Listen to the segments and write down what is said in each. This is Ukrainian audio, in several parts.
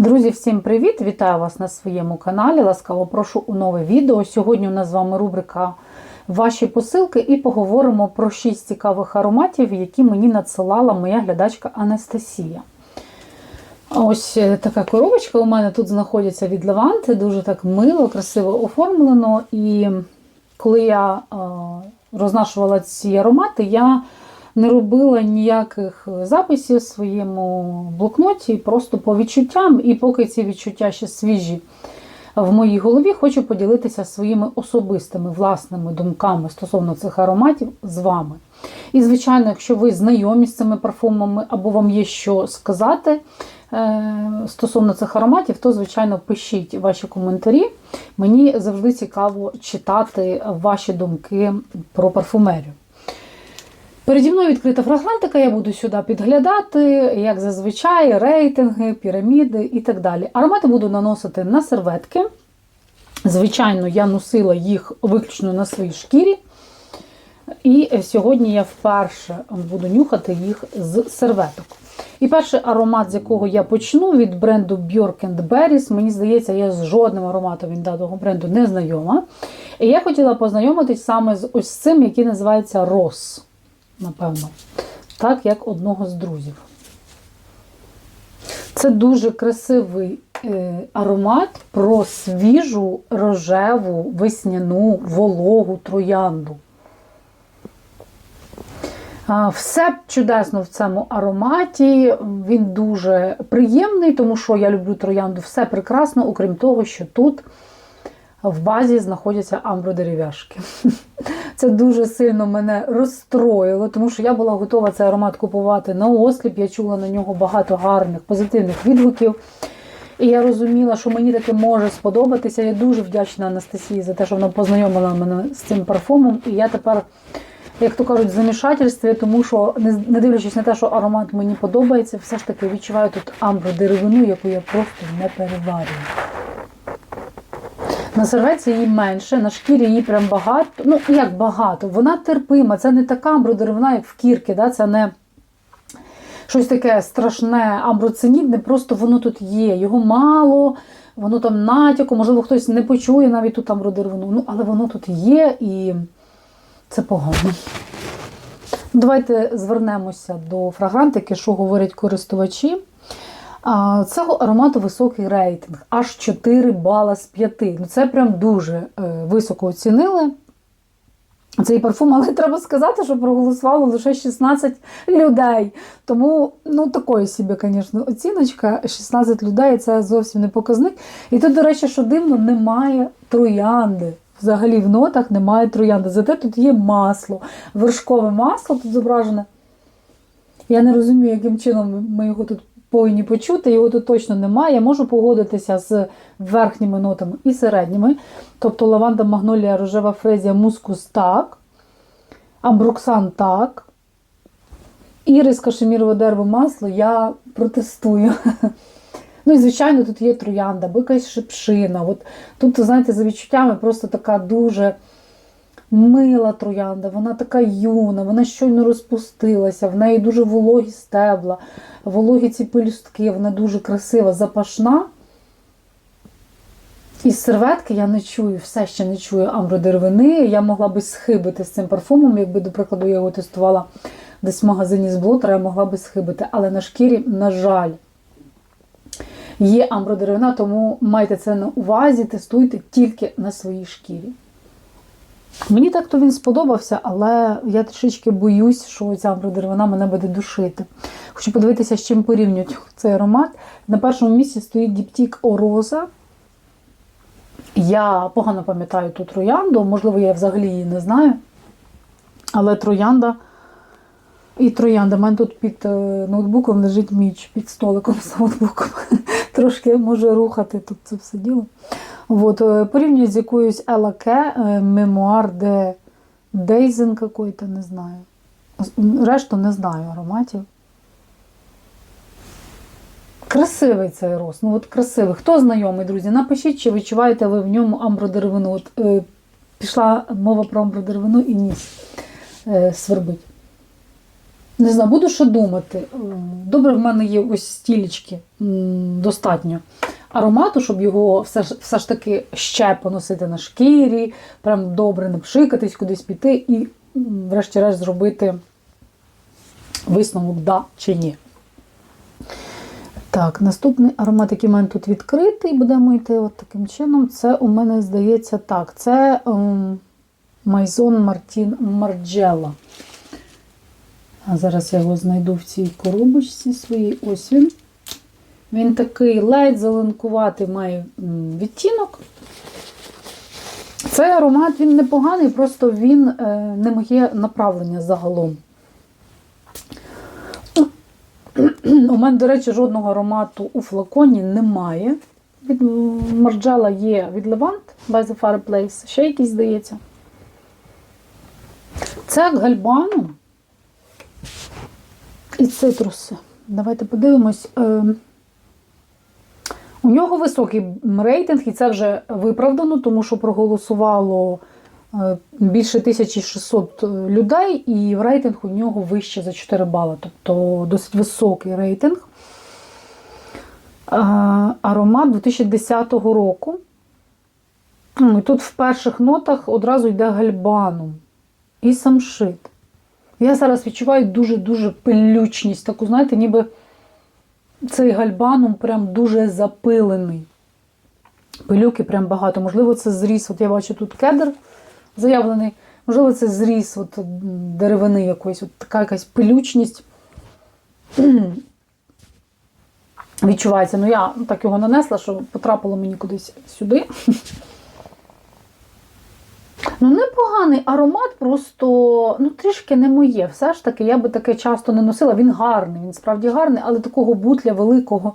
Друзі, всім привіт! Вітаю вас на своєму каналі. Ласкаво прошу у нове відео. Сьогодні у нас з вами рубрика Ваші посилки і поговоримо про 6 цікавих ароматів, які мені надсилала моя глядачка Анастасія. Ось е, така коробочка у мене тут знаходиться від Леванти, дуже так мило, красиво оформлено. І коли я е, рознашувала ці аромати, я не робила ніяких записів в своєму блокноті, просто по відчуттям. І поки ці відчуття ще свіжі в моїй голові, хочу поділитися своїми особистими власними думками стосовно цих ароматів з вами. І, звичайно, якщо ви знайомі з цими парфумами або вам є що сказати е, стосовно цих ароматів, то, звичайно, пишіть ваші коментарі. Мені завжди цікаво читати ваші думки про парфумерію. Переді мною відкрита фрагрантика, я буду сюди підглядати, як зазвичай, рейтинги, піраміди і так далі. Аромати буду наносити на серветки. Звичайно, я носила їх виключно на своїй шкірі. І сьогодні я вперше буду нюхати їх з серветок. І перший аромат, з якого я почну, від бренду Björk Berries. Мені здається, я з жодним ароматом від даного бренду не знайома. І я хотіла познайомитись саме з ось цим, який називається Ross напевно, так, як одного з друзів. Це дуже красивий е, аромат про свіжу рожеву, весняну, вологу троянду. Все чудесно в цьому ароматі. Він дуже приємний, тому що я люблю троянду. Все прекрасно, окрім того, що тут в базі знаходяться амбродерев'яшки. Це дуже сильно мене розстроїло, тому що я була готова цей аромат купувати на осліп. Я чула на нього багато гарних, позитивних відгуків. І я розуміла, що мені таке може сподобатися. Я дуже вдячна Анастасії за те, що вона познайомила мене з цим парфумом. І я тепер, як то кажуть, в замішательстві, тому що, не дивлячись на те, що аромат мені подобається, все ж таки відчуваю тут амбродеревину, яку я просто не переварюю. На її менше, на шкірі її прям багато. Ну, як багато, вона терпима, це не така амбродеревина, як в кірки. Да? Це не щось таке страшне, амброцинідне, просто воно тут є. Його мало, воно там натяку, можливо, хтось не почує навіть тут амбродеревину. Ну, але воно тут є і це погано. Давайте звернемося до фрагрантики, що говорять користувачі. Цього аромату високий рейтинг, аж 4 бала з 5. Ну, Це прям дуже е, високо оцінили. Цей парфум, але треба сказати, що проголосувало лише 16 людей. Тому, ну, такої собі, звісно, оціночка. 16 людей це зовсім не показник. І тут, до речі, що дивно, немає троянди. Взагалі в нотах немає троянди. Зате тут є масло, вершкове масло тут зображене. Я не розумію, яким чином ми його тут повинні почути, його тут точно немає. Я можу погодитися з верхніми нотами і середніми. Тобто лаванда, магнолія, рожева фрезія, мускус так, амброксан так. Ірис, кашемірове дерево, масло я протестую. Ну і, звичайно, тут є троянда, або якась шипшина. От Тут, знаєте, за відчуттями просто така дуже мила троянда, вона така юна, вона щойно розпустилася, в неї дуже вологі стебла, вологі ці пелюстки, вона дуже красива, запашна. Із серветки я не чую, все ще не чую амбродеревини. Я могла би схибити з цим парфумом, якби, до прикладу, я його тестувала десь в магазині з блотера, я могла би схибити. Але на шкірі, на жаль, є амбродеревина, тому майте це на увазі, тестуйте тільки на своїй шкірі. Мені так то він сподобався, але я трішечки боюсь, що ця амбродеревина мене буде душити. Хочу подивитися, з чим порівнюють цей аромат. На першому місці стоїть Діптік Ороза. Я погано пам'ятаю ту троянду, можливо, я взагалі її не знаю. Але троянда і троянда. У мене тут під е, ноутбуком лежить міч, під столиком з ноутбуком. Трошки може рухати тут це все діло. Вот, е, порівнюю з якоюсь Елаке, мемуар де Дейзен какой-то, не знаю. Решту не знаю ароматів. Красивий цей роз. Ну от красивий. Хто знайомий, друзі? Напишіть, чи відчуваєте ви в ньому амбродеревину. От е, Пішла мова про амбродеревину і ніс е, свербить. Не знаю, буду що думати. Добре, в мене є ось стілечки достатньо аромату, щоб його все ж, все ж таки ще поносити на шкірі, прям добре не пшикатись, кудись піти і, врешті-решт, зробити висновок да чи ні. Так, наступний аромат, який в мене тут відкритий, будемо йти от таким чином. Це у мене здається так. Це Майзон Мартін Марджела. А зараз я його знайду в цій коробочці своїй. Ось він. Він такий ледь зеленкуватий має відтінок. Цей аромат він непоганий, просто він е, не моє направлення загалом. У мене, до речі, жодного аромату у флаконі немає. Від Марджела є від Levant by the Fireplace. Ще якийсь здається. Це гальбану і цитруси. Давайте подивимось. Е, У нього високий рейтинг, і це вже виправдано, тому що проголосувало е, більше 1600 людей, і рейтинг у нього вище за 4 бали, тобто досить високий рейтинг. Е, Аромат 2010 року. Ну, І тут в перших нотах одразу йде гальбанум і самшит. Я зараз відчуваю дуже-дуже пилючність, таку, знаєте, ніби цей гальбанум прям дуже запилений. Пилюки прям багато. Можливо, це зріс. От я бачу тут кедр заявлений. Можливо, це зріс от деревини якоїсь, от така якась пилючність. Відчувається. Ну, я так його нанесла, що потрапило мені кудись сюди. Ну, непоганий аромат, просто ну, трішки не моє. Все ж таки, я би таке часто не носила. Він гарний, він справді гарний, але такого бутля великого.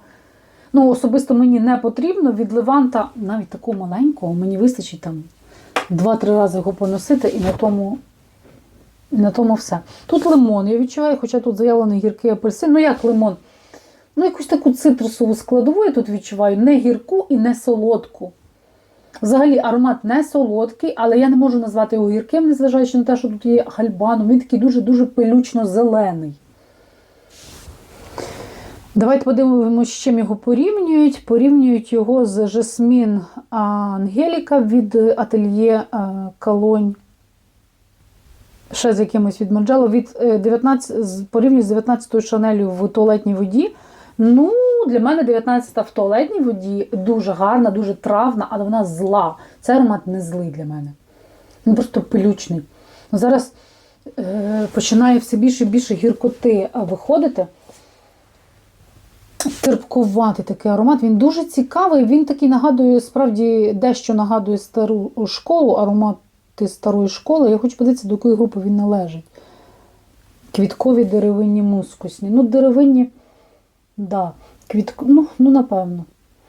Ну, особисто мені не потрібно. Від Леванта, навіть такого маленького, мені вистачить там 2-3 рази його поносити і на тому, на тому все. Тут лимон, я відчуваю, хоча тут заявлений гіркий апельсин. Ну, як лимон? Ну, якусь таку цитрусову складову я тут відчуваю, не гірку і не солодку. Взагалі аромат не солодкий, але я не можу назвати його гірким, незважаючи на те, що тут є гальбаном. Він такий дуже-дуже пилючно-зелений. Давайте подивимося, з чим його порівнюють. Порівнюють його з Жасмін Ангеліка від ательє Колонь. Ще з якимось від Марджело. Від 19, порівнюють з 19-ю шанелю в туалетній воді. Ну, для мене 19-та в туалетній воді дуже гарна, дуже травна, але вона зла. Цей аромат не злий для мене. Він просто пилючний. Ну, Зараз е, починає все більше і більше гіркоти виходити. Терпкуватий такий аромат. Він дуже цікавий. Він такий нагадує, справді, дещо нагадує стару школу, аромати старої школи. Я хочу подивитися, до якої групи він належить. Квіткові деревинні мускусні. Ну, деревинні. Да, квітк... ну, ну, напевно.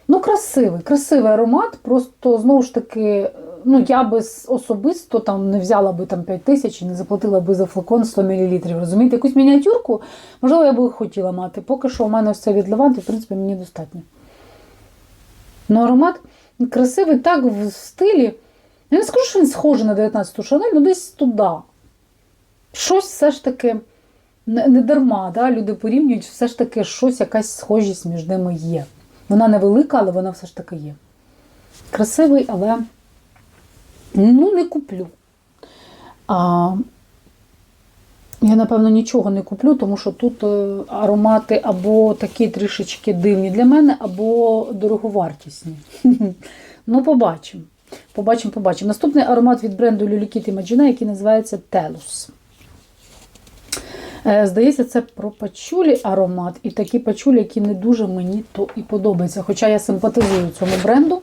Ну, красивий, красивий аромат. Просто, знову ж таки, ну, я би особисто там не взяла би там 5 тисяч і не заплатила би за флакон 100 мл. Розумієте, якусь мініатюрку, можливо, я би хотіла мати. Поки що у мене це від Леванти, в принципі, мені достатньо. Ну, аромат красивий так в стилі. Я не скажу, що він схожий на 19-ту шанель, ну десь туди. Щось все ж таки не, не дарма, да? люди порівнюють, все ж таки щось, якась схожість між ними є. Вона невелика, але вона все ж таки є. Красивий, але ну, не куплю. А, Я, напевно, нічого не куплю, тому що тут е, аромати або такі трішечки дивні для мене, або дороговартісні. Ну, побачимо. Побачимо, побачимо. Наступний аромат від бренду Lully Imagine, який називається Телус. Е, Здається, це про пачулі аромат. І такі пачулі, які не дуже мені то і подобаються. Хоча я симпатизую цьому бренду.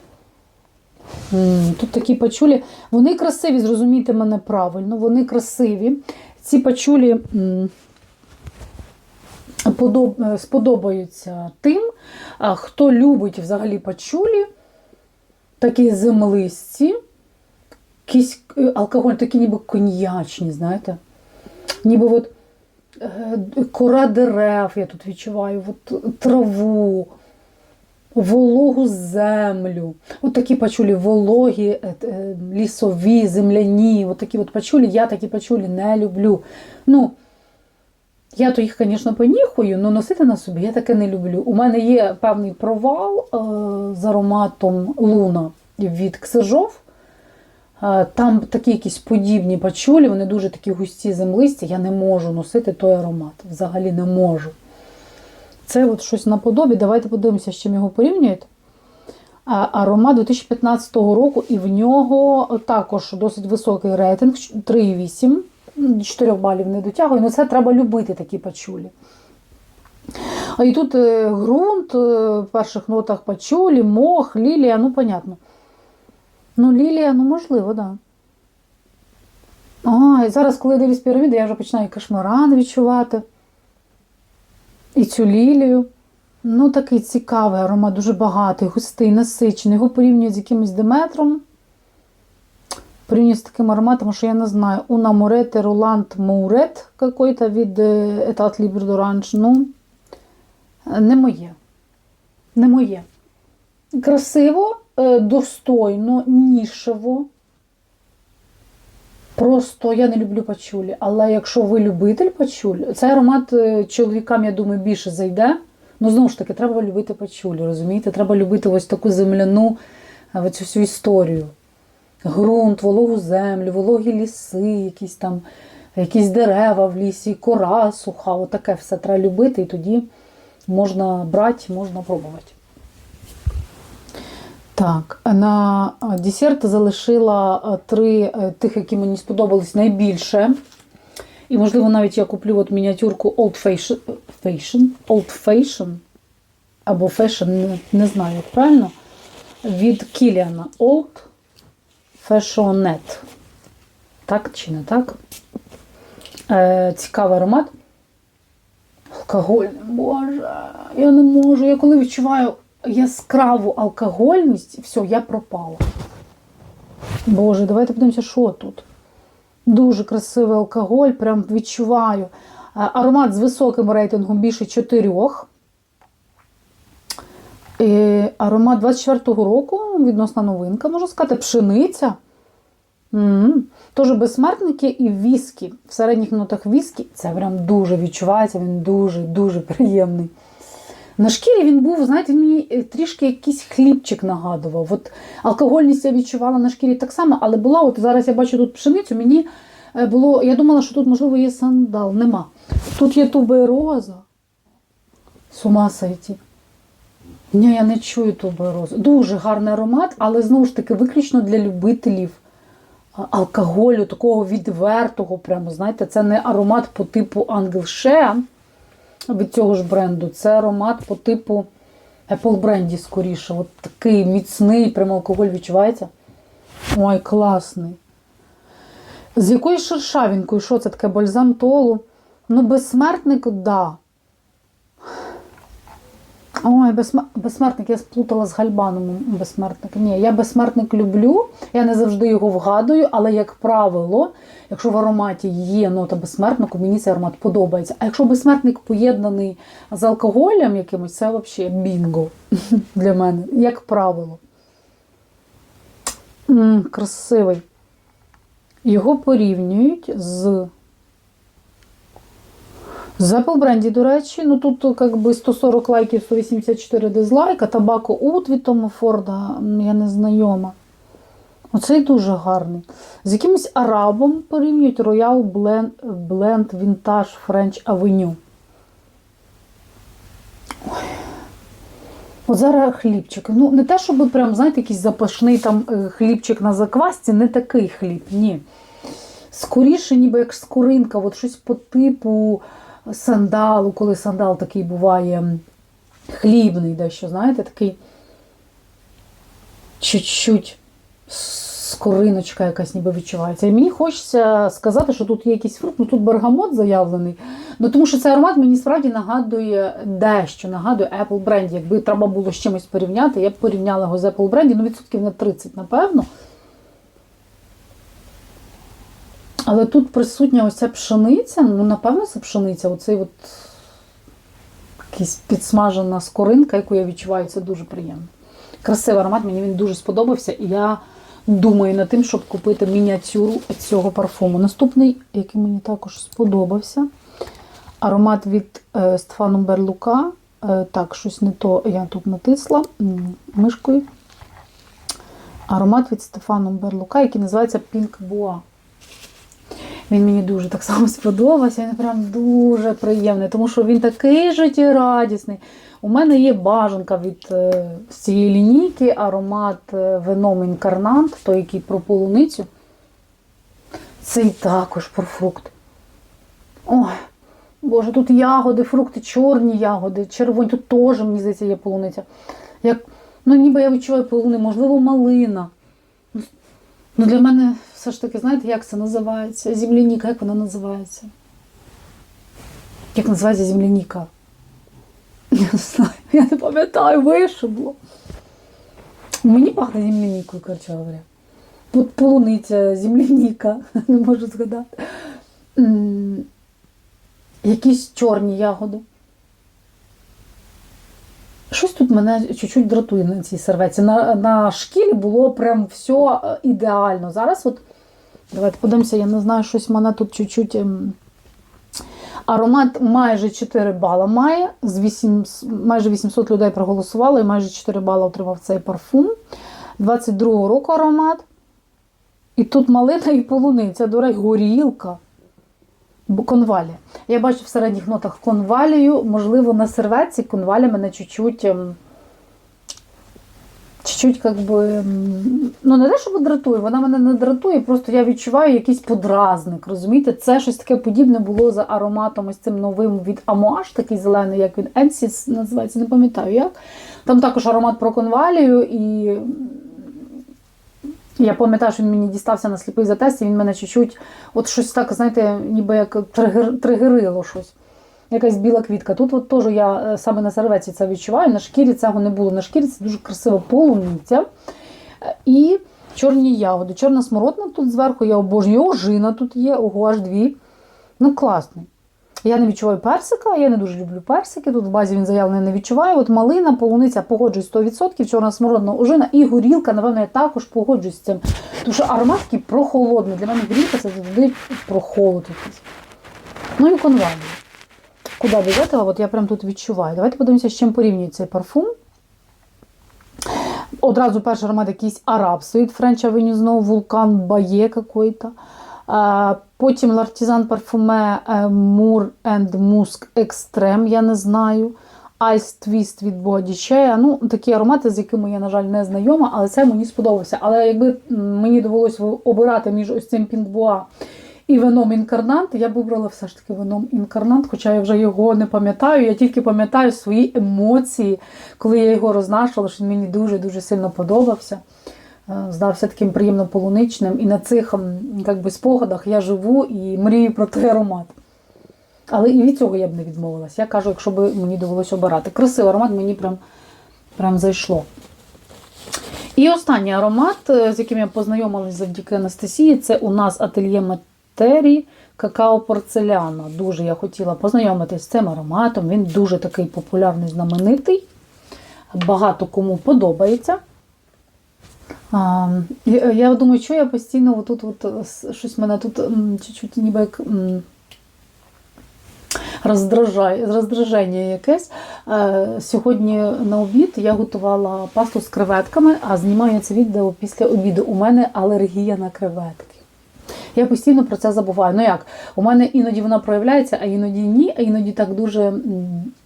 Тут такі пачулі, вони красиві, зрозумійте мене правильно, вони красиві. Ці пачулі сподобаються тим, хто любить взагалі пачулі, такі землисті, якийсь е, алкоголь, такі ніби коньячні, знаєте. Ніби от кора дерев, я тут відчуваю, от траву, вологу землю. От такі пачулі вологі, лісові, земляні. От такі от пачулі, я такі пачулі не люблю. Ну, Я то їх, звісно, поніхую, але носити на собі я таке не люблю. У мене є певний провал е, з ароматом Луна від Ксержов. Там такі якісь подібні пачулі, вони дуже такі густі землисті. Я не можу носити той аромат. Взагалі не можу. Це от щось наподобі. Давайте подивимося, з чим його порівнюють. Аромат 2015 року, і в нього також досить високий рейтинг 3,8. 4 балів не дотягує. Ну це треба любити такі пачулі. А і тут е, ґрунт, е, в перших нотах пачулі, мох, лілія, ну, понятно. Ну, лілія, ну, можливо, так. Да. А, і зараз, коли я дивлюсь піраміди, я вже починаю кашмаран відчувати. І цю лілію. Ну, такий цікавий аромат, дуже багатий, густий, насичений. Його порівнюють з якимось Деметром. Порівнюють з таким ароматом, що я не знаю. Уна Мурете Роланд Маурет какой-то від Етат Лібр Доранж. Ну, не моє. Не моє. Красиво, е, достойно, нішево. Просто я не люблю пачулі. Але якщо ви любитель пачуль, цей аромат е, чоловікам, я думаю, більше зайде. Ну, знову ж таки, треба любити пачулі, розумієте? Треба любити ось таку земляну е, оцю всю історію. Грунт, вологу землю, вологі ліси, якісь там, якісь дерева в лісі, кора суха. Отаке все треба любити, і тоді можна брати, можна пробувати. Так, на десерт залишила три е, тих, які мені сподобались найбільше. І, можливо, навіть я куплю от мініатюрку Old Fashion, Fashion, Old Fashion або Fashion, не, не знаю, як правильно. Від Кіліана Old Fashionette. Так чи не так? Е, цікавий аромат. Алкогольний, боже, я не можу. Я коли відчуваю яскраву алкогольність, все, я пропала. Боже, давайте подивимося, що тут. Дуже красивий алкоголь, прям відчуваю. Аромат з високим рейтингом більше чотирьох. І аромат 24-го року, відносна новинка, можна сказати, пшениця. Теж безсмертники і віскі. В середніх нотах віскі. Це прям дуже відчувається, він дуже-дуже приємний. На шкірі він був, знаєте, мені е, трішки якийсь хлібчик нагадував. От алкогольність я відчувала на шкірі так само, але була, от зараз я бачу тут пшеницю, мені е, було, я думала, що тут, можливо, є сандал. Нема. Тут є тубероза. З ума сойти. Ні, я не чую туберозу. Дуже гарний аромат, але знову ж таки, виключно для любителів алкоголю, такого відвертого. Прямо, знаєте, це не аромат по типу Ангел Шеа від цього ж бренду. Це аромат по типу Apple бренді скоріше. От такий міцний, прям алкоголь відчувається. Ой, класний. З якою шершавінкою? Що це таке? Бальзам толу? Ну, безсмертник, да. Ой, безсмер... безсмертник, я сплутала з гальбаном безсмертник. Ні, я безсмертник люблю, я не завжди його вгадую, але, як правило, якщо в ароматі є нота безсмертнику, мені цей аромат подобається. А якщо безсмертник поєднаний з алкоголем якимось, це взагалі бінго для мене, як правило. М -м, красивий. Його порівнюють з з Apple бренді, до речі, ну тут как би 140 лайків, 184 дизлайка, табако Ут від Форда, я не знайома. Оцей дуже гарний. З якимось арабом порівнюють Royal Blend, Vintage French Avenue. От зараз хлібчик. Ну, не те, щоб прям, знаєте, якийсь запашний там хлібчик на заквасці, не такий хліб, ні. Скоріше, ніби як скоринка, от щось по типу сандалу, коли сандал такий буває хлібний, дещо, знаєте, такий чуть-чуть скориночка якась ніби відчувається. І мені хочеться сказати, що тут є якийсь фрукт, ну тут бергамот заявлений. Ну тому що цей аромат мені справді нагадує дещо, нагадує Apple бренді. Якби треба було з чимось порівняти, я б порівняла його з Apple бренді, ну відсотків на 30, напевно. Але тут присутня ось ця пшениця, ну, напевно, це пшениця, оцей от якийсь підсмажена скоринка, яку я відчуваю, це дуже приємно. Красивий аромат, мені він дуже сподобався, і я думаю над тим, щоб купити мініатюру цього парфуму. Наступний, який мені також сподобався, Аромат від е, Стефану Берлука. Е, так, щось не то я тут натисла мишкою. Аромат від Стефану Берлука, який називається Pink Boa. Він мені дуже так само сподобався. Він прям дуже приємний, тому що він такий життєрадісний. У мене є бажанка від е, з цієї лінійки, аромат е, вином інкарнант, той, який про полуницю. Цей також про фрукт. Ой, Боже, тут ягоди, фрукти, чорні ягоди, червоні. Тут теж, мені здається, є полуниця. Як, ну, ніби я відчуваю полуни, можливо, малина. Ну, для мене все ж таки, знаєте, як це називається? Земляніка, як вона називається? Як називається земляніка? Я не знаю, я не пам'ятаю, вишибло. Мені пахне землянікою, коротше говоря. От полуниця, земляніка, не можу згадати. Якісь чорні ягоди. Щось тут мене чуть-чуть дратує на цій серветці. На, на шкірі було прям все ідеально. Зараз от, давайте подивимося, я не знаю, щось мене тут чуть-чуть. ем, Аромат майже 4 бала має. З 8, майже 800 людей проголосувало і майже 4 бала отримав цей парфум. 22-го року аромат. І тут малина і полуниця, до речі, горілка. Бо конвалія. Я бачу в середніх нотах конвалію. Можливо, на серветці конвалія мене чуть-чуть. ем, Чуть-чуть, как би, ну не те, що дратує, вона мене не дратує, просто я відчуваю якийсь подразник. Розумієте, це щось таке подібне було за ароматом ось цим новим від Амуаш, такий зелений, як він Енсіс називається, не пам'ятаю як. Там також аромат про конвалію, і я пам'ятаю, що він мені дістався на сліпий затест, і він мене чуть-чуть, от щось так, знаєте, ніби як тригер, тригерило щось. Якась біла квітка. Тут от теж я е, саме на серветці це відчуваю. На шкірі цього не було. На шкірі це дуже красива полуниця. Е, І чорні ягоди. Чорна смородина тут зверху, я обожнюю. Ожина тут є, ого, аж дві. Ну, класний. Я не відчуваю персика, я не дуже люблю персики. Тут в базі він заявлений не відчуваю. От малина, полуниця погоджуюсь 100%, чорна смородина, ожина і горілка, напевно, я також погоджуюсь з цим. Тому що аромат такий прохолодний. Для мене горілка це завжди прохолод якийсь. Ну і конвалія. Куди без этого, от я прям тут відчуваю. Давайте подивимося, з чим порівнює цей парфум. Одразу перший аромат якийсь арабський від French Avenue, знову вулкан Бає какой-то. Потім L'Artisan Parfumé е, Moor and Musk Extreme, я не знаю. Ice Twist від Boadicea. Ну, такі аромати, з якими я, на жаль, не знайома, але це мені сподобався. Але якби мені довелося обирати між ось цим Пінкбуа і вином інкарнант, я б обрала все ж таки вином інкарнант, хоча я вже його не пам'ятаю. Я тільки пам'ятаю свої емоції, коли я його рознашувала, що він мені дуже-дуже сильно подобався. Е, Здався таким приємно полуничним. І на цих як би, спогадах я живу і мрію про той аромат. Але і від цього я б не відмовилась. Я кажу, якщо б мені довелося обирати. Красивий аромат мені прям, прям зайшло. І останній аромат, е, з яким я познайомилась завдяки Анастасії, це у нас ательє Матері какао порцеляна. Дуже я хотіла познайомитись з цим ароматом. Він дуже такий популярний, знаменитий. Багато кому подобається. Я, думаю, що я постійно отут, от, с- щось мене тут чуть-чуть ніби як. Роздражає, роздраження якесь. Е, сьогодні на обід я готувала пасту з креветками, а знімаю це відео після обіду. У мене алергія на креветки. Я постійно про це забуваю. Ну як? У мене іноді вона проявляється, а іноді ні, а іноді так дуже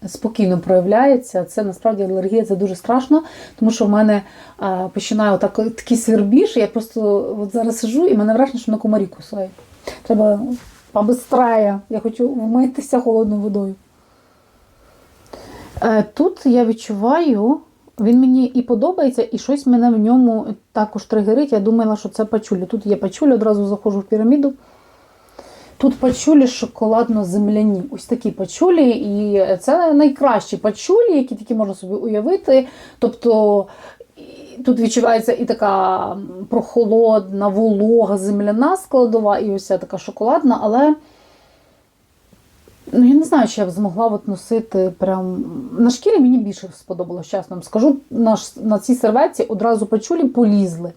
спокійно проявляється. Це насправді алергія, це дуже страшно, тому що в мене е, починає отак, такий свербіж. Я просто от зараз сижу і мене враження, що на комарі кусає. Треба побистрає. Я хочу вмитися холодною водою. Е, Тут я відчуваю, він мені і подобається, і щось мене в ньому також тригерить. Я думала, що це пачулі. Тут є пачулі, одразу заходжу в піраміду. Тут пачулі шоколадно-земляні. Ось такі пачулі, і це найкращі пачулі, які тільки можна собі уявити. Тобто тут відчувається і така прохолодна, волога, земляна складова, і ось така шоколадна, але ну, я не знаю, чи я б змогла от носити прям. На шкірі мені більше сподобалось, чесно вам скажу. На, на цій серветці одразу пачулі полізли.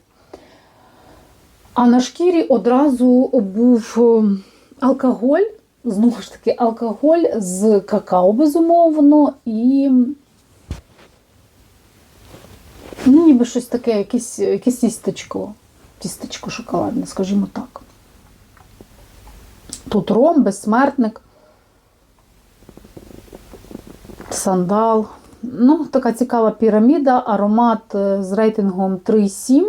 А на шкірі одразу був е, алкоголь, знову ж таки алкоголь з какао, безумовно, і ну, ніби щось таке, якесь, якесь тістечко. Тістечко шоколадне, скажімо так. Тут ром, безсмертник, сандал. Ну, така цікава піраміда, аромат е, з рейтингом 3,7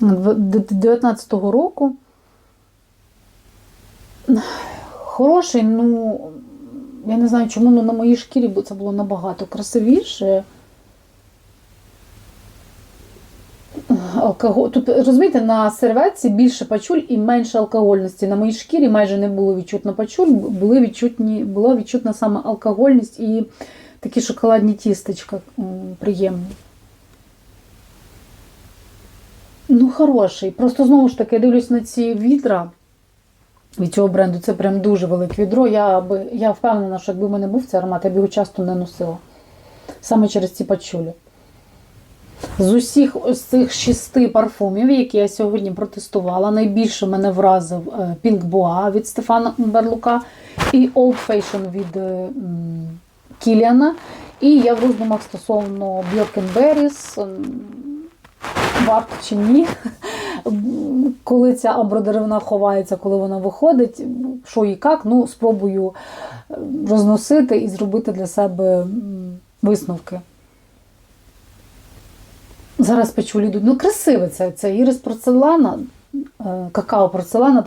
19-го року. Хороший, ну, я не знаю, чому ну, на моїй шкірі бо це було набагато красивіше. Алкоголь. Тут, розумієте, на серветці більше пачуль і менше алкогольності. На моїй шкірі майже не було відчутно пачуль, були відчутні, була відчутна саме алкогольність і такі шоколадні тістечка приємні. Ну, хороший. Просто знову ж таки, я дивлюсь на ці відра від цього бренду. Це прям дуже велике відро. Я, би, я впевнена, що якби в мене був цей аромат, я б його часто не носила. Саме через ці пачулі. З усіх ось цих шести парфумів, які я сьогодні протестувала, найбільше мене вразив е, Pink Boa від Стефана Берлука і Old Fashion від е, Кіліана. І я в роздумах стосовно Birkenberries, м, варто чи ні. Коли ця амбродеревина ховається, коли вона виходить, що і як, ну, спробую е, розносити і зробити для себе висновки. Зараз печу йдуть. Ну, красиве це. Це ірис порцелана, е, какао порцелана,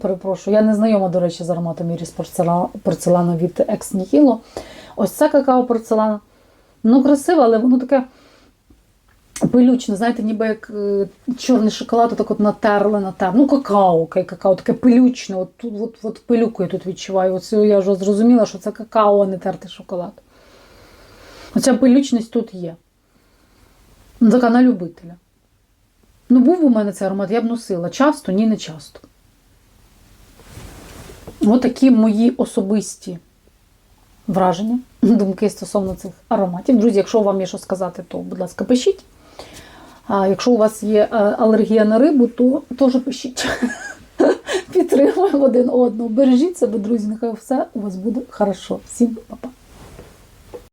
перепрошую. Я не знайома, до речі, з ароматом порцела- порцелана від Ex Nihilo. Ось це какао порцелана. Ну, красиве, але воно таке пилючне, знаєте, ніби як е, чорний шоколад, отак от натерли, натерли. Ну, какао, какао, таке пилючне. От, от, от пилюку я тут відчуваю. Оце я вже зрозуміла, що це какао, а не тертий шоколад. Оця пилючність тут є. Ну, така на любителя. Ну, був у мене цей аромат, я б носила. Часто, ні, не часто. Ось такі мої особисті враження, думки стосовно цих ароматів. Друзі, якщо вам є що сказати, то, будь ласка, пишіть. А якщо у вас є е, алергія на рибу, то теж пишіть. Підтримуємо один одного. Бережіть себе, друзі, нехай все у вас буде хорошо. Всім па-па.